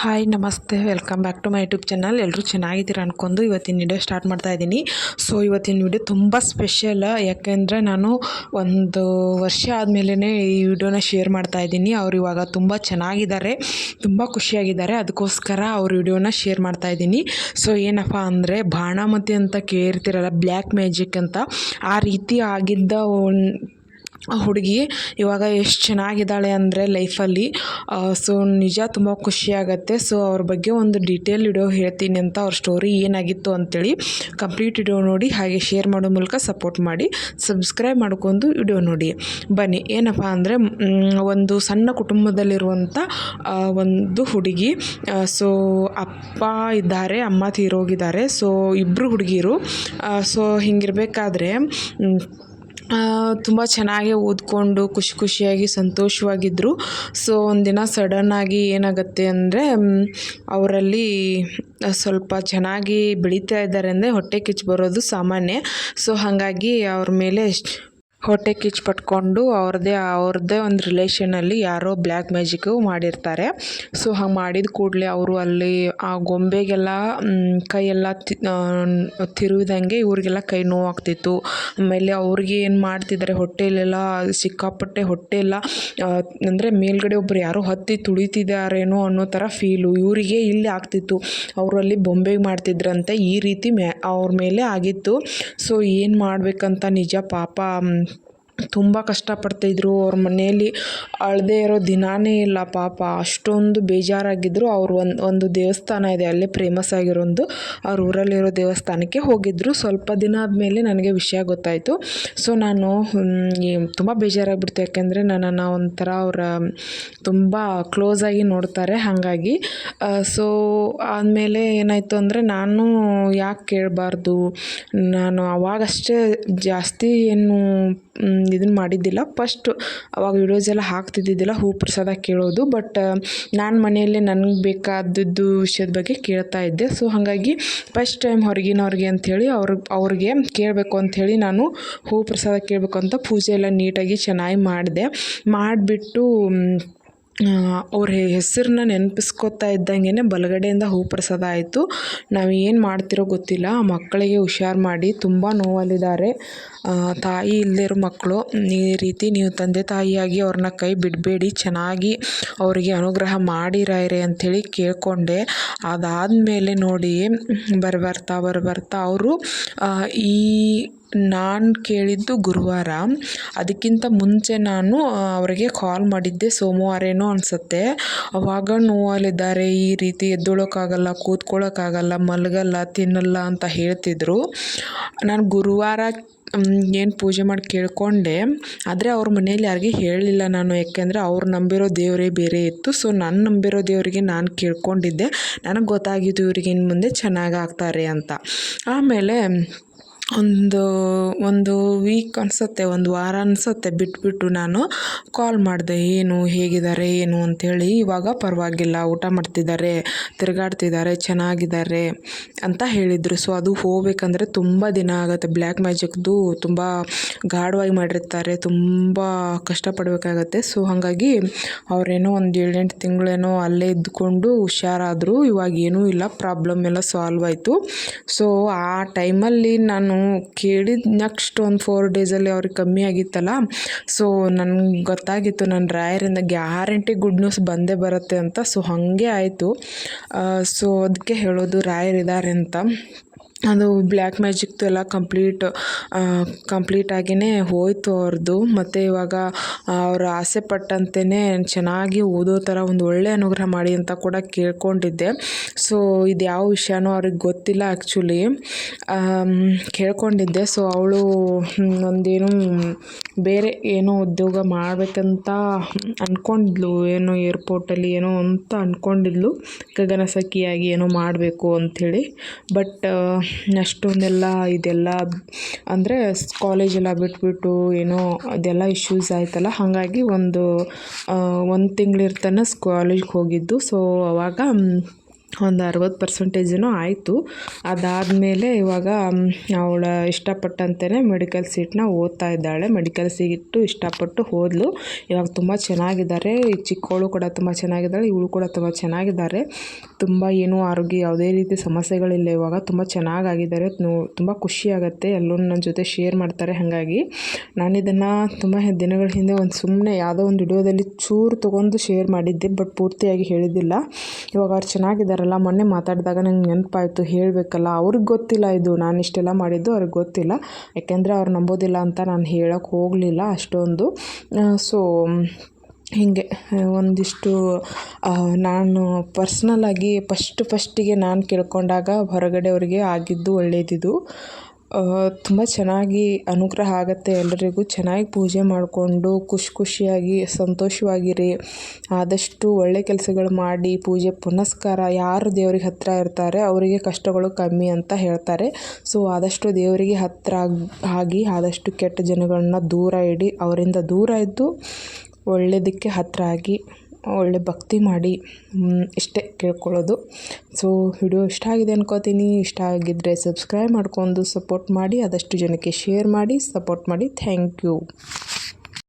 Hi ನಮಸ್ತೆ. Welcome back to my YouTube channel ಎಲ್ಲರೂ ಚೆನ್ನಾಗಿದ್ದೀರ ಅಂದ್ಕೊಂಡು ಇವತ್ತಿನ ವಿಡಿಯೋ ಸ್ಟಾರ್ಟ್ ಮಾಡ್ತಾ ಇದ್ದೀನಿ. ಸೊ ಇವತ್ತಿನ ವಿಡಿಯೋ ತುಂಬ ಸ್ಪೆಷಲ್ ಯಾಕೆಂದರೆ ನಾನು ಒಂದು ವರ್ಷ ಆದಮೇಲೆ ಈ ವಿಡಿಯೋನ ಶೇರ್ ಮಾಡ್ತಾ ಇದ್ದೀನಿ. ಅವ್ರು ಇವಾಗ ತುಂಬ ಚೆನ್ನಾಗಿದ್ದಾರೆ. ತುಂಬ ಖುಷಿಯಾಗಿದ್ದಾರೆ. ಅದಕ್ಕೋಸ್ಕರ ಅವ್ರ ವಿಡಿಯೋನ ಶೇರ್ ಮಾಡ್ತಾ ಇದ್ದೀನಿ. ಸೊ ಏನಪ್ಪ ಅಂದರೆ ಬಾಣಮತಿ ಅಂತ ಕೇಳ್ತಿರಲ್ಲ ಬ್ಲ್ಯಾಕ್ ಮ್ಯಾಜಿಕ್ ಅಂತ, ಆ ರೀತಿ ಆಗಿದ್ದ ಆ ಹುಡುಗಿ ಇವಾಗ ಎಷ್ಟು ಚೆನ್ನಾಗಿದ್ದಾಳೆ ಅಂದರೆ ಲೈಫಲ್ಲಿ. ಸೊ ನಿಜ ತುಂಬ ಖುಷಿಯಾಗತ್ತೆ ಸೊ ಅವ್ರ ಬಗ್ಗೆ ಒಂದು ಡೀಟೇಲ್ ವಿಡಿಯೋ ಹೇಳ್ತೀನಿ ಅಂತ ಅವ್ರ ಸ್ಟೋರಿ ಏನಾಗಿತ್ತು ಅಂತೇಳಿ ಕಂಪ್ಲೀಟ್ ವಿಡಿಯೋ ನೋಡಿ, ಹಾಗೆ ಶೇರ್ ಮಾಡೋ ಮೂಲಕ ಸಪೋರ್ಟ್ ಮಾಡಿ ಸಬ್ಸ್ಕ್ರೈಬ್ ಮಾಡ್ಕೊಂಡು ವಿಡಿಯೋ ನೋಡಿ. ಬನ್ನಿ, ಏನಪ್ಪ ಅಂದರೆ ಒಂದು ಸಣ್ಣ ಕುಟುಂಬದಲ್ಲಿರುವಂಥ ಒಂದು ಹುಡುಗಿ ಸೊ ಅಪ್ಪ ಇದ್ದಾರೆ, ಅಮ್ಮ ತೀರೋಗಿದ್ದಾರೆ. ಸೊ ಇಬ್ಬರು ಹುಡುಗಿರು ಸೊ ಹಿಂಗಿರಬೇಕಾದ್ರೆ ತುಂಬ ಚೆನ್ನಾಗಿ ಓದ್ಕೊಂಡು ಖುಷಿ ಖುಷಿಯಾಗಿ ಸಂತೋಷವಾಗಿದ್ದರು ಸೊ ಒಂದಿನ ಸಡನ್ನಾಗಿ ಏನಾಗುತ್ತೆ ಅಂದರೆ ಅವರಲ್ಲಿ ಸ್ವಲ್ಪ ಚೆನ್ನಾಗಿ ಬೆಳೀತಾ ಇದ್ದಾರೆ ಅಂದರೆ ಹೊಟ್ಟೆ ಕಿಚ್ಚು ಬರೋದು ಸಾಮಾನ್ಯ. ಸೊ ಹಾಗಾಗಿ ಅವ್ರ ಮೇಲೆ ಹೊಟ್ಟೆ ಕಿಚ್ಚು ಪಟ್ಕೊಂಡು ಅವ್ರದ್ದೇ ಅವ್ರದ್ದೇ ಒಂದು ರಿಲೇಷನಲ್ಲಿ ಯಾರೋ ಬ್ಲ್ಯಾಕ್ ಮ್ಯಾಜಿಕ್ಕು ಮಾಡಿರ್ತಾರೆ. ಸೊ ಹಾಗೆ ಮಾಡಿದ ಕೂಡಲೇ ಅವರು ಅಲ್ಲಿ ಆ ಗೊಂಬೆಗೆಲ್ಲ ಕೈಯೆಲ್ಲ ತಿರುವಿದಂಗೆ ಇವ್ರಿಗೆಲ್ಲ ಕೈ ನೋವಾಗ್ತಿತ್ತು. ಆಮೇಲೆ ಅವ್ರಿಗೆ ಏನು ಮಾಡ್ತಿದ್ದಾರೆ ಹೊಟ್ಟೆಲೆಲ್ಲ ಸಿಕ್ಕಾಪಟ್ಟೆ ಹೊಟ್ಟೆ ಎಲ್ಲ ಅಂದರೆ ಮೇಲ್ಗಡೆ ಒಬ್ಬರು ಯಾರೋ ಹತ್ತಿ ತುಳಿತಿದ್ದಾರೇನೋ ಅನ್ನೋ ಥರ ಫೀಲು ಇವರಿಗೆ ಇಲ್ಲಿ ಆಗ್ತಿತ್ತು. ಅವರು ಅಲ್ಲಿ ಬೊಂಬೆಗೆ ಮಾಡ್ತಿದ್ರಂತೆ, ಈ ರೀತಿ ಮ್ಯಾ ಅವ್ರ ಮೇಲೆ ಆಗಿತ್ತು. ಸೊ ಏನು ಮಾಡಬೇಕಂತ ನಿಜ ಪಾಪ ತುಂಬ ಕಷ್ಟಪಡ್ತಿದ್ದರು ಅವ್ರ ಮನೆಯಲ್ಲಿ ಅಳದೇ ಇರೋ ದಿನಾನೇ ಇಲ್ಲ ಪಾಪ. ಅಷ್ಟೊಂದು ಬೇಜಾರಾಗಿದ್ದರು ಅವ್ರು ಒಂದು ಒಂದು ದೇವಸ್ಥಾನ ಇದೆ. ಅಲ್ಲೇ ಫೇಮಸ್ ಆಗಿರೋದು. ಅವ್ರ ಊರಲ್ಲಿರೋ ದೇವಸ್ಥಾನಕ್ಕೆ ಹೋಗಿದ್ದರು ಸ್ವಲ್ಪ ದಿನ ಆದಮೇಲೆ ನನಗೆ ವಿಷಯ ಗೊತ್ತಾಯಿತು. ಸೊ ನಾನು ತುಂಬ ಬೇಜಾರಾಗ್ಬಿಡ್ತು. ಯಾಕೆಂದರೆ ನನ್ನನ್ನು ಒಂಥರ ಅವರ, ತುಂಬ ಕ್ಲೋಸಾಗಿ ನೋಡ್ತಾರೆ. ಹಾಗಾಗಿ ಸೊ ಆದಮೇಲೆ ಏನಾಯಿತು ಅಂದರೆ ನಾನು ಯಾಕೆ ಕೇಳಬಾರ್ದು? ನಾನು ಅವಾಗಷ್ಟೇ ಜಾಸ್ತಿ ಏನು ಇದನ್ನು ಮಾಡಿದ್ದಿಲ್ಲ. ಫಸ್ಟ್ ಅವಾಗ ವಿಡಿಯೋಸ್ ಎಲ್ಲ ಹಾಕ್ತಿದ್ದಿದ್ದಿಲ್ಲ, ಹೂ ಪ್ರಸಾದ ಕೇಳೋದು. ಬಟ್ ನಾನು ಮನೆಯಲ್ಲೇ ನನಗೆ ಬೇಕಾದದ್ದು ವಿಷಯದ ಬಗ್ಗೆ ಕೇಳ್ತಾ ಇದ್ದೆ. ಸೊ ಹಾಗಾಗಿ ಫಸ್ಟ್ ಟೈಮ್ ಹೊರಗಿನವ್ರಿಗೆ ಅಂಥೇಳಿ ಅವ್ರ, ಅವ್ರಿಗೆ ಕೇಳಬೇಕು ಅಂಥೇಳಿ ನಾನು ಹೂ ಪ್ರಸಾದ ಕೇಳಬೇಕು ಅಂತ ಪೂಜೆ ಎಲ್ಲ ನೀಟಾಗಿ ಚೆನ್ನಾಗಿ ಮಾಡಿದೆ. ಮಾಡಿಬಿಟ್ಟು ಅವ್ರ ಹೆಸ್ರನ್ನ ನೆನಪಿಸ್ಕೊತಾ ಇದ್ದಂಗೆ ಬಲಗಡೆಯಿಂದ ಹೂ ಪ್ರಸಾದ ಆಯಿತು ನಾವು ಏನು ಮಾಡ್ತಿರೋ ಗೊತ್ತಿಲ್ಲ. ಆ ಮಕ್ಕಳಿಗೆ ಹುಷಾರು ಮಾಡಿ ತುಂಬ ನೋವಲ್ಲಿದ್ದಾರೆ. ತಾಯಿ ಇಲ್ಲದಿರೋ ಮಕ್ಕಳು ಈ ರೀತಿ ನೀವು ತಂದೆ ತಾಯಿಯಾಗಿ ಅವ್ರನ್ನ ಕೈ ಬಿಡಬೇಡಿ. ಚೆನ್ನಾಗಿ ಅವರಿಗೆ ಅನುಗ್ರಹ ಮಾಡಿರಾಯ್ರಿ ಅಂಥೇಳಿ ಅದಾದ ಮೇಲೆ ನೋಡಿ, ಬರ್, ಬರ್ತಾ ಬರ್, ಬರ್ತಾ ಅವರು ಈ ನಾನು ಕೇಳಿದ್ದು ಗುರುವಾರ. ಅದಕ್ಕಿಂತ ಮುಂಚೆ ನಾನು ಅವರಿಗೆ ಕಾಲ್ ಮಾಡಿದ್ದೆ. ಸೋಮವಾರ ಏನೋ ಅನಿಸುತ್ತೆ. ಅವಾಗ ನೋವಲ್ಲಿದ್ದಾರೆ. ಈ ರೀತಿ ಎದ್ದೊಳಕ್ಕಾಗಲ್ಲ ಕೂತ್ಕೊಳ್ಳೋಕ್ಕಾಗಲ್ಲ ಮಲಗಲ್ಲ, ತಿನ್ನಲ್ಲ ಅಂತ ಹೇಳ್ತಿದ್ರು. ನಾನು ಗುರುವಾರ ಏನು ಪೂಜೆ ಮಾಡಿ ಕೇಳಿಕೊಂಡೆ. ಆದರೆ ಅವ್ರ ಮನೇಲಿ ಯಾರಿಗೆ ಹೇಳಲಿಲ್ಲ ನಾನು. ಯಾಕೆಂದರೆ ಅವ್ರು ನಂಬಿರೋ ದೇವರೇ ಬೇರೆ ಇತ್ತು. ಸೊ ನಾನು ನಂಬಿರೋ ದೇವರಿಗೆ ನಾನು ಕೇಳ್ಕೊಂಡಿದ್ದೆ. ನನಗೆ ಗೊತ್ತಾಗಿದ್ದು ಇವ್ರಿಗೆ ಇನ್ನು ಮುಂದೆ ಚೆನ್ನಾಗಿ ಆಗ್ತಾರೆ ಅಂತ. ಆಮೇಲೆ ಒಂದು ಒಂದು ವೀಕ್ ಅನಿಸುತ್ತೆ, ಒಂದು ವಾರ ಅನಿಸುತ್ತೆ ಬಿಟ್ಬಿಟ್ಟು ನಾನು ಕಾಲ್ ಮಾಡಿದೆ, ಏನು ಹೇಗಿದ್ದಾರೆ, ಏನು ಅಂಥೇಳಿ ಇವಾಗ ಪರವಾಗಿಲ್ಲ, ಊಟ ಮಾಡ್ತಿದ್ದಾರೆ, ತಿರುಗಾಡ್ತಿದ್ದಾರೆ, ಚೆನ್ನಾಗಿದ್ದಾರೆ ಅಂತ ಹೇಳಿದರು. ಸೊ ಅದು ಹೋಗಬೇಕಂದ್ರೆ ತುಂಬ ದಿನ ಆಗುತ್ತೆ. ಬ್ಲ್ಯಾಕ್ ಮ್ಯಾಜಿಕ್ದು ತುಂಬ ಗಾಢವಾಗಿ ಮಾಡಿರ್ತಾರೆ, ತುಂಬ ಕಷ್ಟಪಡಬೇಕಾಗತ್ತೆ. ಸೊ ಹಾಗಾಗಿ ಅವರೇನೋ ಒಂದು ಏಳೆಂಟು ತಿಂಗಳೇನೋ ಅಲ್ಲೇ ಇದ್ದುಕೊಂಡು ಹುಷಾರಾದರು. ಇವಾಗ ಏನೂ ಇಲ್ಲ ಪ್ರಾಬ್ಲಮ್ ಎಲ್ಲ ಸಾಲ್ವ್ ಆಯಿತು. ಸೊ ಆ ಟೈಮಲ್ಲಿ ನಾನು ಕೇಳಿದ ನೆಕ್ಸ್ಟ್ ಒಂದು ಫೋರ್ ಡೇಸಲ್ಲಿ ಅವ್ರಿಗೆ ಕಮ್ಮಿ ಆಗಿತ್ತಲ್ಲ ಸೊ ನನಗೆ ಗೊತ್ತಾಗಿತ್ತು ನನ್ನ ರಾಯರಿಂದ ಗ್ಯಾರಂಟಿ ಗುಡ್ ನ್ಯೂಸ್ ಬಂದೇ ಬರುತ್ತೆ ಅಂತ ಸೊ ಹಾಗೆ ಆಯಿತು. ಸೊ ಅದಕ್ಕೆ ಹೇಳೋದು ರಾಯರಿದ್ದಾರೆ ಅಂತ. ಅದು ಬ್ಲ್ಯಾಕ್ ಮ್ಯಾಜಿಕ್ದು ಎಲ್ಲ ಕಂಪ್ಲೀಟ್ ಕಂಪ್ಲೀಟ್ ಆಗಿಯೇ ಹೋಯಿತು ಅವ್ರದ್ದು ಮತ್ತು ಇವಾಗ ಅವ್ರು ಆಸೆ ಪಟ್ಟಂತೆಯೇ ಚೆನ್ನಾಗಿ ಓದೋ ಥರ ಒಂದು ಒಳ್ಳೆಯ ಅನುಗ್ರಹ ಮಾಡಿ ಅಂತ ಕೂಡ ಕೇಳ್ಕೊಂಡಿದ್ದೆ. ಸೊ ಇದು ಯಾವ ವಿಷಯನೋ ಅವ್ರಿಗೆ ಗೊತ್ತಿಲ್ಲ ಆ್ಯಕ್ಚುಲಿ ಕೇಳ್ಕೊಂಡಿದ್ದೆ. ಸೊ, ಅವಳು ಒಂದೇನು ಬೇರೆ ಏನೋ ಉದ್ಯೋಗ ಮಾಡಬೇಕಂತ ಅಂದ್ಕೊಂಡಿದ್ಲು ಏನೋ ಏರ್ಪೋರ್ಟಲ್ಲಿ ಏನೋ ಅಂತ ಅಂದ್ಕೊಂಡಿದ್ಲು ಗಗನಸಖಿಯಾಗಿ ಏನೋ ಮಾಡಬೇಕು ಅಂಥೇಳಿ ಬಟ್ ಅಷ್ಟೊಂದೆಲ್ಲ ಇದೆಲ್ಲ ಅಂದರೆ ಕಾಲೇಜೆಲ್ಲ ಬಿಟ್ಬಿಟ್ಟು ಏನೋ ಅದೆಲ್ಲ ಇಶ್ಯೂಸ್ ಆಯಿತಲ್ಲ, ಹಾಗಾಗಿ ಒಂದು ಒಂದು ತಿಂಗಳಿರ್ತಾನೆ ಕಾಲೇಜ್ಗೆ ಹೋಗಿದ್ದು. ಸೊ ಅವಾಗ ಒಂದು ಅರವತ್ತು ಪರ್ಸೆಂಟೇಜೇನೋ ಆಯಿತು. ಅದಾದಮೇಲೆ ಇವಾಗ ಅವಳ ಇಷ್ಟಪಟ್ಟಂತೆಯೇ ಮೆಡಿಕಲ್ ಸೀಟ್ನ ಓದ್ತಾ ಇದ್ದಾಳೆ. ಮೆಡಿಕಲ್ ಸೀಟು ಇಷ್ಟಪಟ್ಟು ಹೋದಳು ಇವಾಗ ತುಂಬ ಚೆನ್ನಾಗಿದ್ದಾರೆ. ಈ ಚಿಕ್ಕವಳು ಕೂಡ ತುಂಬ ಚೆನ್ನಾಗಿದ್ದಾಳೆ. ಇವಳು ಕೂಡ ತುಂಬ ಚೆನ್ನಾಗಿದ್ದಾರೆ. ತುಂಬ ಏನೂ ಆರೋಗ್ಯ, ಯಾವುದೇ ರೀತಿ ಸಮಸ್ಯೆಗಳಿಲ್ಲ ಇವಾಗ. ತುಂಬ ಚೆನ್ನಾಗಾಗಿದ್ದಾರೆ. ತುಂಬ ಖುಷಿಯಾಗತ್ತೆ. ಎಲ್ಲರೂ ನನ್ನ ಜೊತೆ ಶೇರ್ ಮಾಡ್ತಾರೆ ಹಾಗಾಗಿ. ನಾನು ಇದನ್ನು ತುಂಬ ದಿನಗಳ ಹಿಂದೆ ಒಂದು ಸುಮ್ಮನೆ ಯಾವುದೋ ಒಂದು ವಿಡಿಯೋದಲ್ಲಿ ಚೂರು ತೊಗೊಂಡು ಶೇರ್ ಮಾಡಿದ್ದೆ, ಬಟ್ ಪೂರ್ತಿಯಾಗಿ ಹೇಳಿದ್ದಿಲ್ಲ. ಇವಾಗ ಅವ್ರು ಚೆನ್ನಾಗಿದ್ದಾರಲ್ಲ ಮೊನ್ನೆ ಮಾತಾಡಿದಾಗ ನಂಗೆ ನೆನಪಾಯಿತು, ಹೇಳಬೇಕಲ್ಲ. ಅವ್ರಿಗೆ ಗೊತ್ತಿಲ್ಲ ಇದು. ನಾನು ಇಷ್ಟೆಲ್ಲ ಮಾಡಿದ್ದು ಅವ್ರಿಗೆ ಗೊತ್ತಿಲ್ಲ. ಯಾಕೆಂದರೆ ಅವ್ರು ನಂಬೋದಿಲ್ಲ ಅಂತ ನಾನು ಹೇಳೋಕ್ಕೆ ಹೋಗಲಿಲ್ಲ ಅಷ್ಟೊಂದು. ಸೊ, ಹೀಗೆ, ಒಂದಿಷ್ಟು ನಾನು ಪರ್ಸ್ನಲ್ಲಾಗಿ ಫಸ್ಟ್ ಫಸ್ಟಿಗೆ ನಾನು ಕೇಳ್ಕೊಂಡಾಗ ಹೊರಗಡೆಯವ್ರಿಗೆ ಆಗಿದ್ದು ಒಳ್ಳೆಯದಿದು ತುಂಬ ಚೆನ್ನಾಗಿ ಅನುಗ್ರಹ ಆಗುತ್ತೆ ಎಲ್ಲರಿಗೂ ಚೆನ್ನಾಗಿ ಪೂಜೆ ಮಾಡಿಕೊಂಡು ಖುಷಿ ಖುಷಿಯಾಗಿ ಸಂತೋಷವಾಗಿರಿ. ಆದಷ್ಟು ಒಳ್ಳೆ ಕೆಲಸಗಳು ಮಾಡಿ, ಪೂಜೆ ಪುನಸ್ಕಾರ ಯಾರು ದೇವ್ರಿಗೆ ಹತ್ತಿರ ಇರ್ತಾರೆ ಅವರಿಗೆ ಕಷ್ಟಗಳು ಕಮ್ಮಿ ಅಂತ ಹೇಳ್ತಾರೆ. ಸೊ, ಆದಷ್ಟು ದೇವರಿಗೆ ಹತ್ತಿರ ಆಗಿ, ಆದಷ್ಟು ಕೆಟ್ಟ ಜನಗಳನ್ನ ದೂರ ಇಡಿ. ಅವರಿಂದ ದೂರ ಇದ್ದು ಒಳ್ಳೆಯದಕ್ಕೆ ಹತ್ತಿರ ಆಗಿ ಒಳ್ಳೆ ಭಕ್ತಿ ಮಾಡಿ ಇಷ್ಟೇ ಕೇಳ್ಕೊಳ್ಳೋದು. ಸೊ ವಿಡಿಯೋ ಇಷ್ಟ ಆಗಿದೆ ಅನ್ಕೋತೀನಿ. ಇಷ್ಟ ಆಗಿದ್ದರೆ ಸಬ್ಸ್ಕ್ರೈಬ್ ಮಾಡ್ಕೊಂಡು ಸಪೋರ್ಟ್ ಮಾಡಿ, ಆದಷ್ಟು ಜನಕ್ಕೆ ಶೇರ್ ಮಾಡಿ ಸಪೋರ್ಟ್ ಮಾಡಿ. Thank you